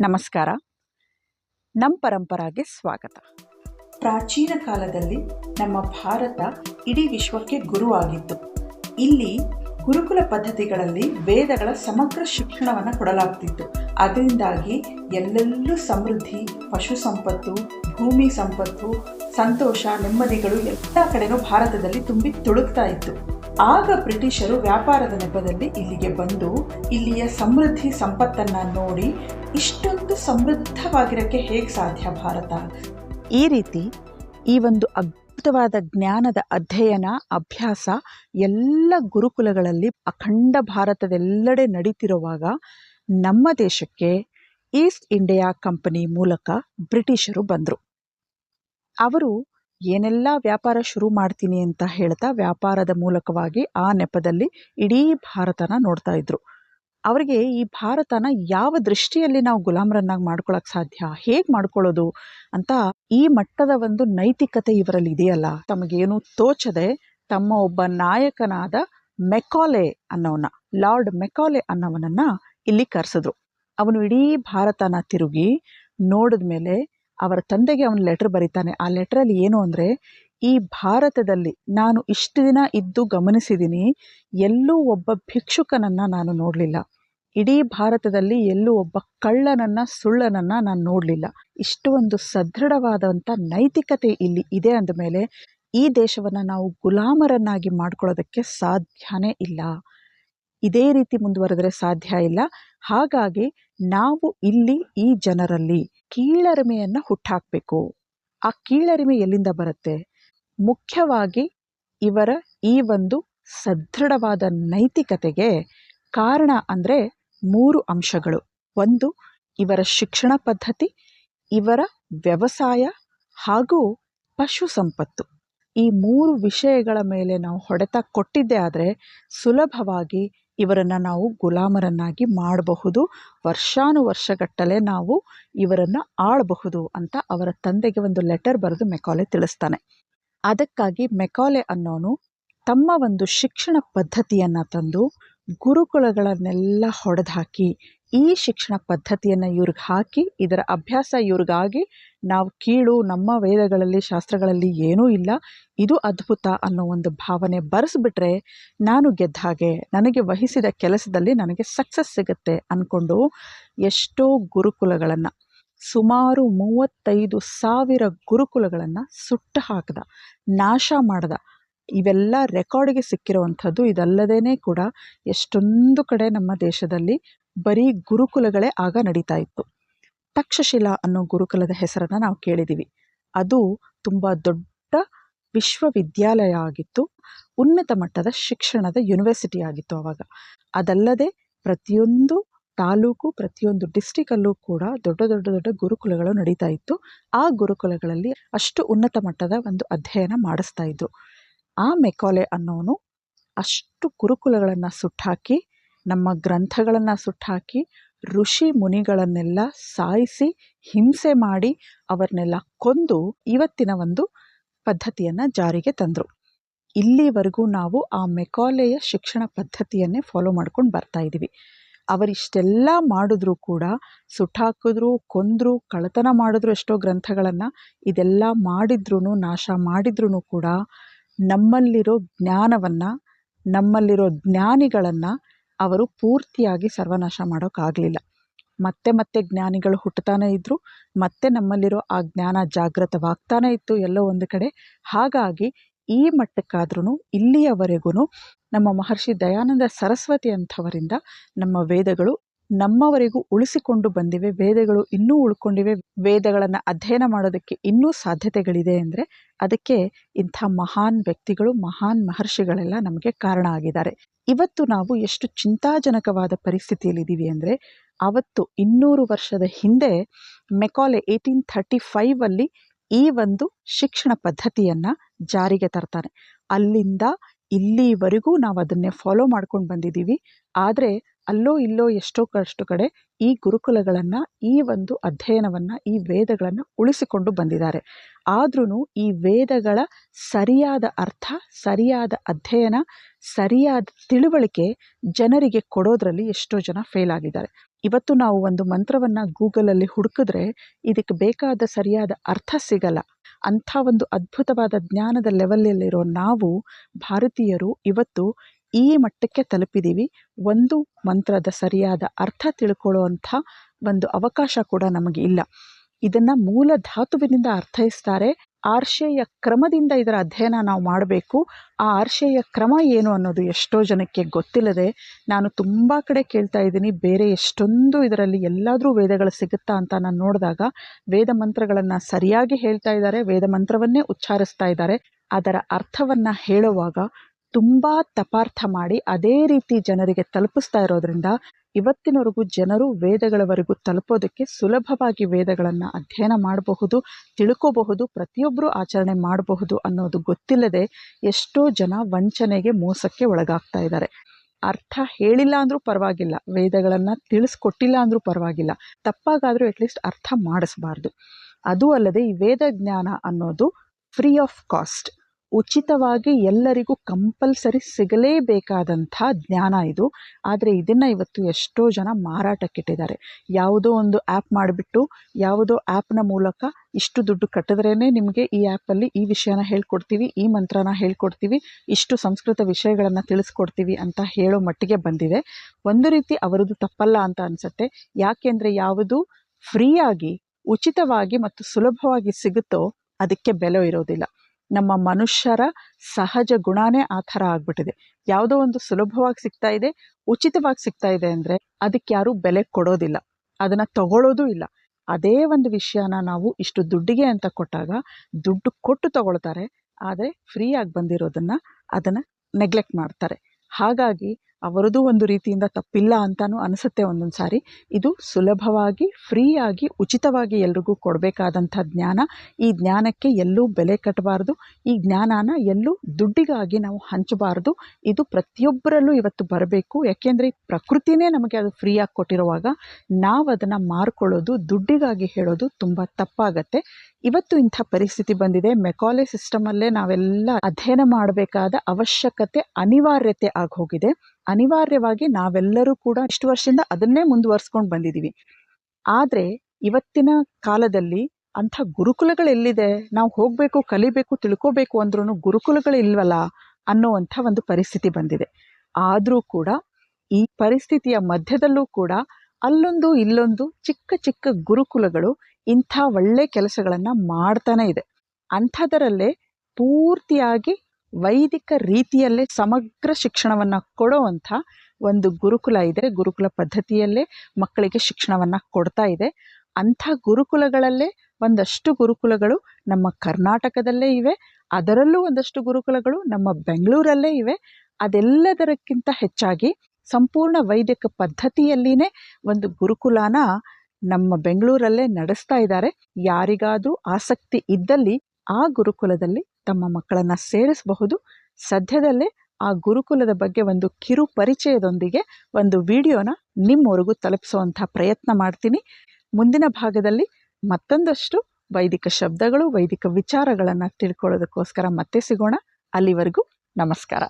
ನಮಸ್ಕಾರ. ನಮ್ಮ ಪರಂಪರಾಗೆ ಸ್ವಾಗತ. ಪ್ರಾಚೀನ ಕಾಲದಲ್ಲಿ ನಮ್ಮ ಭಾರತ ಇಡೀ ವಿಶ್ವಕ್ಕೆ ಗುರುವಾಗಿತ್ತು. ಇಲ್ಲಿ ಗುರುಕುಲ ಪದ್ಧತಿಗಳಲ್ಲಿ ವೇದಗಳ ಸಮಗ್ರ ಶಿಕ್ಷಣವನ್ನು ಕೊಡಲಾಗ್ತಿತ್ತು. ಅದರಿಂದಾಗಿ ಎಲ್ಲೆಲ್ಲೂ ಸಮೃದ್ಧಿ, ಪಶು ಸಂಪತ್ತು, ಭೂಮಿ ಸಂಪತ್ತು, ಸಂತೋಷ, ನೆಮ್ಮದಿಗಳು ಎಲ್ಲ ಕಡೆಯೂ ಭಾರತದಲ್ಲಿ ತುಂಬಿ ತುಳುಕ್ತಾ ಇತ್ತು. ಆಗ ಬ್ರಿಟಿಷರು ವ್ಯಾಪಾರದ ನೆಪದಲ್ಲಿ ಇಲ್ಲಿಗೆ ಬಂದು ಇಲ್ಲಿಯ ಸಮೃದ್ಧಿ ಸಂಪತ್ತನ್ನು ನೋಡಿ ಇಷ್ಟೊಂದು ಸಮೃದ್ಧವಾಗಿರೋಕ್ಕೆ ಹೇಗೆ ಸಾಧ್ಯ ಭಾರತ? ಈ ರೀತಿ ಈ ಒಂದು ಅದ್ಭುತವಾದ ಜ್ಞಾನದ ಅಧ್ಯಯನ, ಅಭ್ಯಾಸ ಎಲ್ಲ ಗುರುಕುಲಗಳಲ್ಲಿ ಅಖಂಡ ಭಾರತದೆಲ್ಲೆಡೆ ನಡೀತಿರುವಾಗ ನಮ್ಮ ದೇಶಕ್ಕೆ ಈಸ್ಟ್ ಇಂಡಿಯಾ ಕಂಪನಿ ಮೂಲಕ ಬ್ರಿಟಿಷರು ಬಂದರು. ಅವರು ಏನೆಲ್ಲ ವ್ಯಾಪಾರ ಶುರು ಮಾಡ್ತೀನಿ ಅಂತ ಹೇಳ್ತಾ ವ್ಯಾಪಾರದ ಮೂಲಕವಾಗಿ ಆ ನೆಪದಲ್ಲಿ ಇಡೀ ಭಾರತನ ನೋಡ್ತಾ ಇದ್ರು. ಅವರಿಗೆ ಈ ಭಾರತನ ಯಾವ ದೃಷ್ಟಿಯಲ್ಲಿ ನಾವು ಗುಲಾಮರನ್ನಾಗಿ ಮಾಡ್ಕೊಳಕ್ ಸಾಧ್ಯ, ಹೇಗೆ ಮಾಡ್ಕೊಳ್ಳೋದು ಅಂತ ಈ ಮಟ್ಟದ ಒಂದು ನೈತಿಕತೆ ಇವರಲ್ಲಿ ಇದೆಯಲ್ಲ, ತಮಗೇನು ತೋಚದೆ ತಮ್ಮ ಒಬ್ಬ ನಾಯಕನಾದ ಮೆಕಾಲೆ ಅನ್ನೋನ ಲಾರ್ಡ್ ಮೆಕಾಲೆ ಅನ್ನೋವನನ್ನ ಇಲ್ಲಿ ಕರೆಸಿದ್ರು. ಅವನು ಇಡೀ ಭಾರತನ ತಿರುಗಿ ನೋಡಿದ ಮೇಲೆ ಅವರ ತಂದೆಗೆ ಅವನು ಲೆಟರ್ ಬರೀತಾನೆ. ಆ ಲೆಟ್ರಲ್ಲಿ ಏನು ಅಂದರೆ, ಈ ಭಾರತದಲ್ಲಿ ನಾನು ಇಷ್ಟು ದಿನ ಇದ್ದು ಗಮನಿಸಿದ್ದೀನಿ ಎಲ್ಲೂ ಒಬ್ಬ ಭಿಕ್ಷುಕನನ್ನು ನಾನು ನೋಡಲಿಲ್ಲ. ಇಡೀ ಭಾರತದಲ್ಲಿ ಎಲ್ಲೂ ಒಬ್ಬ ಕಳ್ಳನನ್ನ, ಸುಳ್ಳನನ್ನ ನಾನು ನೋಡಲಿಲ್ಲ. ಇಷ್ಟು ಒಂದು ಸದೃಢವಾದಂಥ ನೈತಿಕತೆ ಇಲ್ಲಿ ಇದೆ ಅಂದಮೇಲೆ ಈ ದೇಶವನ್ನು ನಾವು ಗುಲಾಮರನ್ನಾಗಿ ಮಾಡ್ಕೊಳ್ಳೋದಕ್ಕೆ ಸಾಧ್ಯನೇ ಇಲ್ಲ. ಇದೇ ರೀತಿ ಮುಂದುವರೆದ್ರೆ ಸಾಧ್ಯ ಇಲ್ಲ. ಹಾಗಾಗಿ ನಾವು ಇಲ್ಲಿ ಈ ಜನರಲ್ಲಿ ಕೀಳರಿಮೆಯನ್ನು ಹುಟ್ಟಾಕಬೇಕು. ಆ ಕೀಳರಿಮೆ ಎಲ್ಲಿಂದ ಬರುತ್ತೆ? ಮುಖ್ಯವಾಗಿ ಇವರ ಈ ಒಂದು ಸದೃಢವಾದ ನೈತಿಕತೆಗೆ ಕಾರಣ ಅಂದರೆ ಮೂರು ಅಂಶಗಳು. ಒಂದು, ಇವರ ಶಿಕ್ಷಣ ಪದ್ಧತಿ, ಇವರ ವ್ಯವಸಾಯ ಹಾಗೂ ಪಶು ಸಂಪತ್ತು. ಈ ಮೂರು ವಿಷಯಗಳ ಮೇಲೆ ನಾವು ಹೊಡೆತ ಕೊಟ್ಟಿದ್ದೇ ಆದರೆ ಸುಲಭವಾಗಿ ಇವರನ್ನು ನಾವು ಗುಲಾಮರನ್ನಾಗಿ ಮಾಡಬಹುದು. ವರ್ಷಾನು ವರ್ಷಗಟ್ಟಲೆ ನಾವು ಇವರನ್ನು ಆಳಬಹುದು ಅಂತ ಅವರ ತಂದೆಗೆ ಒಂದು ಲೆಟರ್ ಬರೆದು ಮೆಕಾಲೆ ತಿಳಿಸ್ತಾನೆ. ಅದಕ್ಕಾಗಿ ಮೆಕಾಲೆ ಅನ್ನೋನು ತಮ್ಮ ಒಂದು ಶಿಕ್ಷಣ ಪದ್ಧತಿಯನ್ನು ತಂದು ಗುರುಕುಲಗಳನ್ನೆಲ್ಲ ಹೊಡೆದಾಕಿ ಈ ಶಿಕ್ಷಣ ಪದ್ಧತಿಯನ್ನು ಇವ್ರಿಗೆ ಹಾಕಿ, ಇದರ ಅಭ್ಯಾಸ ಇವ್ರಿಗಾಗಿ ನಾವು ಕೀಳು ನಮ್ಮ ವೇದಗಳಲ್ಲಿ, ಶಾಸ್ತ್ರಗಳಲ್ಲಿ ಏನೂ ಇಲ್ಲ. ಇದು ಅದ್ಭುತ ಅನ್ನೋ ಒಂದು ಭಾವನೆ ಬರೆಸ್ಬಿಟ್ರೆ ನಾನು ಗೆದ್ದ ಹಾಗೆ, ನನಗೆ ವಹಿಸಿದ ಕೆಲಸದಲ್ಲಿ ನನಗೆ ಸಕ್ಸಸ್ ಸಿಗುತ್ತೆ ಅಂದ್ಕೊಂಡು ಎಷ್ಟೋ ಗುರುಕುಲಗಳನ್ನು, ಸುಮಾರು ಮೂವತ್ತೈದು ಸಾವಿರ ಗುರುಕುಲಗಳನ್ನು ಸುಟ್ಟು ಹಾಕಿದ, ನಾಶ ಮಾಡ್ದ. ಇವೆಲ್ಲ ರೆಕಾರ್ಡಿಗೆ ಸಿಕ್ಕಿರುವಂಥದ್ದು ಇದಲ್ಲದೇ ಕೂಡ ಎಷ್ಟೊಂದು ಕಡೆ ನಮ್ಮ ದೇಶದಲ್ಲಿ ಬರೀ ಗುರುಕುಲಗಳೇ ಆಗ ನಡೀತಾ ಇತ್ತು. ತಕ್ಷಶಿಲಾ ಅನ್ನೋ ಗುರುಕುಲದ ಹೆಸರನ್ನು ನಾವು ಕೇಳಿದ್ದೀವಿ ಅದು ತುಂಬ ದೊಡ್ಡ ವಿಶ್ವವಿದ್ಯಾಲಯ ಆಗಿತ್ತು. ಉನ್ನತ ಮಟ್ಟದ ಶಿಕ್ಷಣದ ಯೂನಿವರ್ಸಿಟಿ ಆಗಿತ್ತು ಆವಾಗ ಅದಲ್ಲದೆ ಪ್ರತಿಯೊಂದು ತಾಲೂಕು, ಪ್ರತಿಯೊಂದು ಡಿಸ್ಟಿಕಲ್ಲೂ ಕೂಡ ದೊಡ್ಡ ದೊಡ್ಡ ದೊಡ್ಡ ಗುರುಕುಲಗಳು ನಡೀತಾ ಇತ್ತು. ಆ ಗುರುಕುಲಗಳಲ್ಲಿ ಅಷ್ಟು ಉನ್ನತ ಮಟ್ಟದ ಒಂದು ಅಧ್ಯಯನ ಮಾಡಿಸ್ತಾ ಇದ್ರು. ಆ ಮೆಕಾಲೆ ಅನ್ನೋನು ಅಷ್ಟು ಗುರುಕುಲಗಳನ್ನು ಸುಟ್ಟಾಕಿ ನಮ್ಮ ಗ್ರಂಥಗಳನ್ನು ಸುಟ್ಟಾಕಿ ಋಷಿ ಮುನಿಗಳನ್ನೆಲ್ಲ ಸಾಯಿಸಿ ಹಿಂಸೆ ಮಾಡಿ ಅವರನ್ನೆಲ್ಲ ಕೊಂದು ಇವತ್ತಿನ ಒಂದು ಪದ್ಧತಿಯನ್ನು ಜಾರಿಗೆ ತಂದರು. ಇಲ್ಲಿವರೆಗೂ ನಾವು ಆ ಮೆಕಾಲೆಯ ಶಿಕ್ಷಣ ಪದ್ಧತಿಯನ್ನೇ ಫಾಲೋ ಮಾಡ್ಕೊಂಡು ಬರ್ತಾ ಇದ್ದೀವಿ ಅವರಿಷ್ಟೆಲ್ಲ ಮಾಡಿದ್ರೂ ಕೂಡ ಸುಟ್ಟಾಕಿದ್ರು, ಕೊಂದರು, ಕಳ್ಳತನ ಮಾಡಿದ್ರು ಎಷ್ಟೋ ಗ್ರಂಥಗಳನ್ನು, ಇದೆಲ್ಲ ಮಾಡಿದ್ರೂ ನಾಶ ಮಾಡಿದ್ರೂ ಕೂಡ ನಮ್ಮಲ್ಲಿರೋ ಜ್ಞಾನವನ್ನು, ನಮ್ಮಲ್ಲಿರೋ ಜ್ಞಾನಿಗಳನ್ನು ಅವರು ಪೂರ್ತಿಯಾಗಿ ಸರ್ವನಾಶ ಮಾಡೋಕ್ಕಾಗಲಿಲ್ಲ. ಮತ್ತೆ ಮತ್ತೆ ಜ್ಞಾನಿಗಳು ಹುಟ್ಟುತ್ತಾನೆ ಇದ್ದರು ಮತ್ತೆ ನಮ್ಮಲ್ಲಿರೋ ಆ ಜ್ಞಾನ ಜಾಗೃತವಾಗ್ತಾನೆ ಇತ್ತು ಎಲ್ಲೋ ಒಂದು ಕಡೆ. ಹಾಗಾಗಿ ಈ ಮಟ್ಟಕ್ಕಾದ್ರೂ ಇಲ್ಲಿಯವರೆಗೂ ನಮ್ಮ ಮಹರ್ಷಿ ದಯಾನಂದ ಸರಸ್ವತಿ ಅಂಥವರಿಂದ ನಮ್ಮ ವೇದಗಳು ನಮ್ಮವರೆಗೂ ಉಳಿಸಿಕೊಂಡು ಬಂದಿವೆ, ವೇದಗಳು ಇನ್ನೂ ಉಳ್ಕೊಂಡಿವೆ, ವೇದಗಳನ್ನು ಅಧ್ಯಯನ ಮಾಡೋದಕ್ಕೆ ಇನ್ನೂ ಸಾಧ್ಯತೆಗಳಿದೆ ಅಂದರೆ ಅದಕ್ಕೆ ಇಂಥ ಮಹಾನ್ ವ್ಯಕ್ತಿಗಳು, ಮಹಾನ್ ಮಹರ್ಷಿಗಳೆಲ್ಲ ನಮಗೆ ಕಾರಣ ಆಗಿದ್ದಾರೆ. ಇವತ್ತು ನಾವು ಎಷ್ಟು ಚಿಂತಾಜನಕವಾದ ಪರಿಸ್ಥಿತಿಯಲ್ಲಿದ್ದೀವಿ ಅಂದರೆ ಅವತ್ತು ಇನ್ನೂರು ವರ್ಷದ ಹಿಂದೆ ಮೆಕಾಲೆ ಏಯ್ಟೀನ್ ಥರ್ಟಿ ಫೈವಲ್ಲಿ ಈ ಒಂದು ಶಿಕ್ಷಣ ಪದ್ಧತಿಯನ್ನು ಜಾರಿಗೆ ತರ್ತಾನೆ ಅಲ್ಲಿಂದ ಇಲ್ಲಿವರೆಗೂ ನಾವು ಅದನ್ನೇ ಫಾಲೋ ಮಾಡ್ಕೊಂಡು ಬಂದಿದ್ದೀವಿ. ಆದರೆ ಅಲ್ಲೋ ಇಲ್ಲೋ ಎಷ್ಟೋ ಕಷ್ಟು ಕಡೆ ಈ ಗುರುಕುಲಗಳನ್ನು, ಈ ಒಂದು ಅಧ್ಯಯನವನ್ನು, ಈ ವೇದಗಳನ್ನು ಉಳಿಸಿಕೊಂಡು ಬಂದಿದ್ದಾರೆ. ಆದ್ರೂ ಈ ವೇದಗಳ ಸರಿಯಾದ ಅರ್ಥ, ಸರಿಯಾದ ಅಧ್ಯಯನ, ಸರಿಯಾದ ತಿಳುವಳಿಕೆ ಜನರಿಗೆ ಕೊಡೋದ್ರಲ್ಲಿ ಎಷ್ಟೋ ಜನ ಫೇಲ್ ಆಗಿದ್ದಾರೆ. ಇವತ್ತು ನಾವು ಒಂದು ಮಂತ್ರವನ್ನು ಗೂಗಲಲ್ಲಿ ಹುಡುಕಿದ್ರೆ ಇದಕ್ಕೆ ಬೇಕಾದ ಸರಿಯಾದ ಅರ್ಥ ಸಿಗಲ್ಲ. ಅಂಥ ಒಂದು ಅದ್ಭುತವಾದ ಜ್ಞಾನದ ಲೆವೆಲಲ್ಲಿರೋ ನಾವು ಭಾರತೀಯರು ಇವತ್ತು ಈ ಮಟ್ಟಕ್ಕೆ ತಲುಪಿದ್ದೀವಿ ಒಂದು ಮಂತ್ರದ ಸರಿಯಾದ ಅರ್ಥ ತಿಳ್ಕೊಳ್ಳುವಂಥ ಒಂದು ಅವಕಾಶ ಕೂಡ ನಮಗೆ ಇಲ್ಲ. ಇದನ್ನು ಮೂಲ ಧಾತುವಿನಿಂದ ಅರ್ಥೈಸ್ತಾರೆ. ಆರ್ಷೇಯ ಕ್ರಮದಿಂದ ಇದರ ಅಧ್ಯಯನ ನಾವು ಮಾಡಬೇಕು. ಆ ಆರ್ಷೇಯ ಕ್ರಮ ಏನು ಅನ್ನೋದು ಎಷ್ಟೋ ಜನಕ್ಕೆ ಗೊತ್ತಿಲ್ಲದೆ ನಾನು ತುಂಬ ಕಡೆ ಕೇಳ್ತಾ ಇದ್ದೀನಿ. ಬೇರೆ ಎಷ್ಟೊಂದು ಇದರಲ್ಲಿ ಎಲ್ಲಾದರೂ ವೇದಗಳು ಸಿಗುತ್ತಾ ಅಂತ ನಾನು ನೋಡಿದಾಗ ವೇದ ಮಂತ್ರಗಳನ್ನು ಸರಿಯಾಗಿ ಹೇಳ್ತಾ ಇದ್ದಾರೆ. ವೇದ ಮಂತ್ರವನ್ನೇ ಉಚ್ಚಾರಿಸ್ತಾ ಇದ್ದಾರೆ. ಅದರ ಅರ್ಥವನ್ನು ಹೇಳುವಾಗ ತುಂಬ ತಪಾರ್ಥ ಮಾಡಿ ಅದೇ ರೀತಿ ಜನರಿಗೆ ತಲುಪಿಸ್ತಾ ಇರೋದ್ರಿಂದ ಇವತ್ತಿನವರೆಗೂ ಜನರು ವೇದಗಳವರೆಗೂ ತಲುಪೋದಕ್ಕೆ ಸುಲಭವಾಗಿ ವೇದಗಳನ್ನು ಅಧ್ಯಯನ ಮಾಡಬಹುದು, ತಿಳ್ಕೋಬಹುದು ಪ್ರತಿಯೊಬ್ಬರೂ ಆಚರಣೆ ಮಾಡಬಹುದು ಅನ್ನೋದು ಗೊತ್ತಿಲ್ಲದೆ ಎಷ್ಟೋ ಜನ ವಂಚನೆಗೆ ಮೋಸಕ್ಕೆ ಒಳಗಾಗ್ತಾ ಇದ್ದಾರೆ. ಅರ್ಥ ಹೇಳಿಲ್ಲ ಅಂದರೂ ಪರವಾಗಿಲ್ಲ, ವೇದಗಳನ್ನು ತಿಳಿಸ್ಕೊಟ್ಟಿಲ್ಲ ಅಂದರೂ ಪರವಾಗಿಲ್ಲ, ತಪ್ಪಾಗಾದರೂ ಅಟ್ಲೀಸ್ಟ್ ಅರ್ಥ ಮಾಡಿಸ್ಬಾರ್ದು. ಅದು ಅಲ್ಲದೆ ಈ ವೇದ ಜ್ಞಾನ ಅನ್ನೋದು ಫ್ರೀ ಆಫ್ ಕಾಸ್ಟ್ ಉಚಿತವಾಗಿ ಎಲ್ಲರಿಗೂ ಕಂಪಲ್ಸರಿ ಸಿಗಲೇಬೇಕಾದಂಥ ಜ್ಞಾನ ಇದು. ಆದರೆ ಇದನ್ನು ಇವತ್ತು ಎಷ್ಟೋ ಜನ ಮಾರಾಟಕ್ಕಿಟ್ಟಿದ್ದಾರೆ. ಯಾವುದೋ ಒಂದು ಆ್ಯಪ್ ಮಾಡಿಬಿಟ್ಟು, ಯಾವುದೋ ಆ್ಯಪ್ನ ಮೂಲಕ ಇಷ್ಟು ದುಡ್ಡು ಕಟ್ಟಿದ್ರೇ ನಿಮಗೆ ಈ ಆ್ಯಪಲ್ಲಿ ಈ ವಿಷಯನ ಹೇಳ್ಕೊಡ್ತೀವಿ, ಈ ಮಂತ್ರನ ಹೇಳ್ಕೊಡ್ತೀವಿ, ಇಷ್ಟು ಸಂಸ್ಕೃತ ವಿಷಯಗಳನ್ನು ತಿಳಿಸ್ಕೊಡ್ತೀವಿ ಅಂತ ಹೇಳೋ ಮಟ್ಟಿಗೆ ಬಂದಿದೆ. ಒಂದು ರೀತಿ ಅವರದ್ದು ತಪ್ಪಲ್ಲ ಅಂತ ಅನಿಸುತ್ತೆ. ಯಾಕೆಂದರೆ ಯಾವುದು ಫ್ರೀಯಾಗಿ, ಉಚಿತವಾಗಿ ಮತ್ತು ಸುಲಭವಾಗಿ ಸಿಗುತ್ತೋ ಅದಕ್ಕೆ ಬೆಲೆ ಇರೋದಿಲ್ಲ. ನಮ್ಮ ಮನುಷ್ಯರ ಸಹಜ ಗುಣನೇ ಆ ಥರ ಆಗ್ಬಿಟ್ಟಿದೆ. ಯಾವುದೋ ಒಂದು ಸುಲಭವಾಗಿ ಸಿಗ್ತಾ ಇದೆ, ಉಚಿತವಾಗಿ ಸಿಗ್ತಾ ಇದೆ ಅಂದರೆ ಅದಕ್ಕೆ ಯಾರೂ ಬೆಲೆ ಕೊಡೋದಿಲ್ಲ. ಅದನ್ನು ತಗೊಳ್ಳೋದೂ ಇಲ್ಲ. ಅದೇ ಒಂದು ವಿಷಯನ ನಾವು ಇಷ್ಟು ದುಡ್ಡಿಗೆ ಅಂತ ಕೊಟ್ಟಾಗ ದುಡ್ಡು ಕೊಟ್ಟು ತಗೊಳ್ತಾರೆ, ಆದರೆ ಫ್ರೀಯಾಗಿ ಬಂದಿರೋದನ್ನು ಅದನ್ನು ನೆಗ್ಲೆಕ್ಟ್ ಮಾಡ್ತಾರೆ. ಹಾಗಾಗಿ ಅವರದ್ದು ಒಂದು ರೀತಿಯಿಂದ ತಪ್ಪಿಲ್ಲ ಅಂತಲೂ ಅನಿಸುತ್ತೆ ಒಂದೊಂದು ಸಾರಿ. ಇದು ಸುಲಭವಾಗಿ, ಫ್ರೀಯಾಗಿ, ಉಚಿತವಾಗಿ ಎಲ್ರಿಗೂ ಕೊಡಬೇಕಾದಂಥ ಜ್ಞಾನ. ಈ ಜ್ಞಾನಕ್ಕೆ ಎಲ್ಲೂ ಬೆಲೆ ಕಟ್ಟಬಾರ್ದು ಈ ಜ್ಞಾನನ ಎಲ್ಲೂ ದುಡ್ಡಿಗಾಗಿ ನಾವು ಹಂಚಬಾರ್ದು. ಇದು ಪ್ರತಿಯೊಬ್ಬರಲ್ಲೂ ಇವತ್ತು ಬರಬೇಕು. ಯಾಕೆಂದರೆ ಪ್ರಕೃತಿನೇ ನಮಗೆ ಅದು ಫ್ರೀಯಾಗಿ ಕೊಟ್ಟಿರುವಾಗ ನಾವು ಅದನ್ನು ಮಾರ್ಕೊಳ್ಳೋದು, ದುಡ್ಡಿಗಾಗಿ ಹೇಳೋದು ತುಂಬ ತಪ್ಪಾಗತ್ತೆ. ಇವತ್ತು ಇಂಥ ಪರಿಸ್ಥಿತಿ ಬಂದಿದೆ. ಮೆಕಾಲೆ ಸಿಸ್ಟಮಲ್ಲೇ ನಾವೆಲ್ಲ ಅಧ್ಯಯನ ಮಾಡಬೇಕಾದ ಅವಶ್ಯಕತೆ, ಅನಿವಾರ್ಯತೆ ಆಗೋಗಿದೆ ಅನಿವಾರ್ಯವಾಗಿ ನಾವೆಲ್ಲರೂ ಕೂಡ ಇಷ್ಟು ವರ್ಷದಿಂದ ಅದನ್ನೇ ಮುಂದುವರ್ಸ್ಕೊಂಡು ಬಂದಿದ್ದೀವಿ ಆದರೆ ಇವತ್ತಿನ ಕಾಲದಲ್ಲಿ ಅಂಥ ಗುರುಕುಲಗಳೆಲ್ಲಿದೆ ನಾವು ಹೋಗಬೇಕು, ಕಲಿಬೇಕು, ತಿಳ್ಕೋಬೇಕು ಅಂದ್ರೂ ಗುರುಕುಲಗಳು ಇಲ್ವಲ್ಲ ಅನ್ನೋವಂಥ ಒಂದು ಪರಿಸ್ಥಿತಿ ಬಂದಿದೆ. ಆದರೂ ಕೂಡ ಈ ಪರಿಸ್ಥಿತಿಯ ಮಧ್ಯದಲ್ಲೂ ಕೂಡ ಅಲ್ಲೊಂದು ಇಲ್ಲೊಂದು ಚಿಕ್ಕ ಚಿಕ್ಕ ಗುರುಕುಲಗಳು ಇಂಥ ಒಳ್ಳೆ ಕೆಲಸಗಳನ್ನು ಮಾಡ್ತಾನೆ ಇದೆ. ಅಂಥದರಲ್ಲೇ ಪೂರ್ತಿಯಾಗಿ ವೈದಿಕ ರೀತಿಯಲ್ಲೇ ಸಮಗ್ರ ಶಿಕ್ಷಣವನ್ನು ಕೊಡುವಂಥ ಒಂದು ಗುರುಕುಲ ಇದೆ. ಗುರುಕುಲ ಪದ್ಧತಿಯಲ್ಲೇ ಮಕ್ಕಳಿಗೆ ಶಿಕ್ಷಣವನ್ನು ಕೊಡ್ತಾ ಇದೆ. ಅಂಥ ಗುರುಕುಲಗಳಲ್ಲೇ ಒಂದಷ್ಟು ಗುರುಕುಲಗಳು ನಮ್ಮ ಕರ್ನಾಟಕದಲ್ಲೇ ಇವೆ. ಅದರಲ್ಲೂ ಒಂದಷ್ಟು ಗುರುಕುಲಗಳು ನಮ್ಮ ಬೆಂಗಳೂರಲ್ಲೇ ಇವೆ. ಅದೆಲ್ಲದರಕ್ಕಿಂತ ಹೆಚ್ಚಾಗಿ ಸಂಪೂರ್ಣ ವೈದಿಕ ಪದ್ಧತಿಯಲ್ಲಿನೇ ಒಂದು ಗುರುಕುಲನ ನಮ್ಮ ಬೆಂಗಳೂರಲ್ಲೇ ನಡೆಸ್ತಾ ಇದ್ದಾರೆ. ಯಾರಿಗಾದರೂ ಆಸಕ್ತಿ ಇದ್ದಲ್ಲಿ ಆ ಗುರುಕುಲದಲ್ಲಿ ತಮ್ಮ ಮಕ್ಕಳನ್ನು ಸೇರಿಸಬಹುದು. ಸದ್ಯದಲ್ಲೇ ಆ ಗುರುಕುಲದ ಬಗ್ಗೆ ಒಂದು ಕಿರು ಪರಿಚಯದೊಂದಿಗೆ ಒಂದು ವಿಡಿಯೋನ ನಿಮ್ಮವರೆಗೂ ತಲುಪಿಸುವಂಥ ಪ್ರಯತ್ನ ಮಾಡ್ತೀನಿ. ಮುಂದಿನ ಭಾಗದಲ್ಲಿ ಮತ್ತೊಂದಷ್ಟು ವೈದಿಕ ಶಬ್ದಗಳು, ವೈದಿಕ ವಿಚಾರಗಳನ್ನು ತಿಳ್ಕೊಳ್ಳೋದಕ್ಕೋಸ್ಕರ ಮತ್ತೆ ಸಿಗೋಣ. ಅಲ್ಲಿವರೆಗೂ ನಮಸ್ಕಾರ.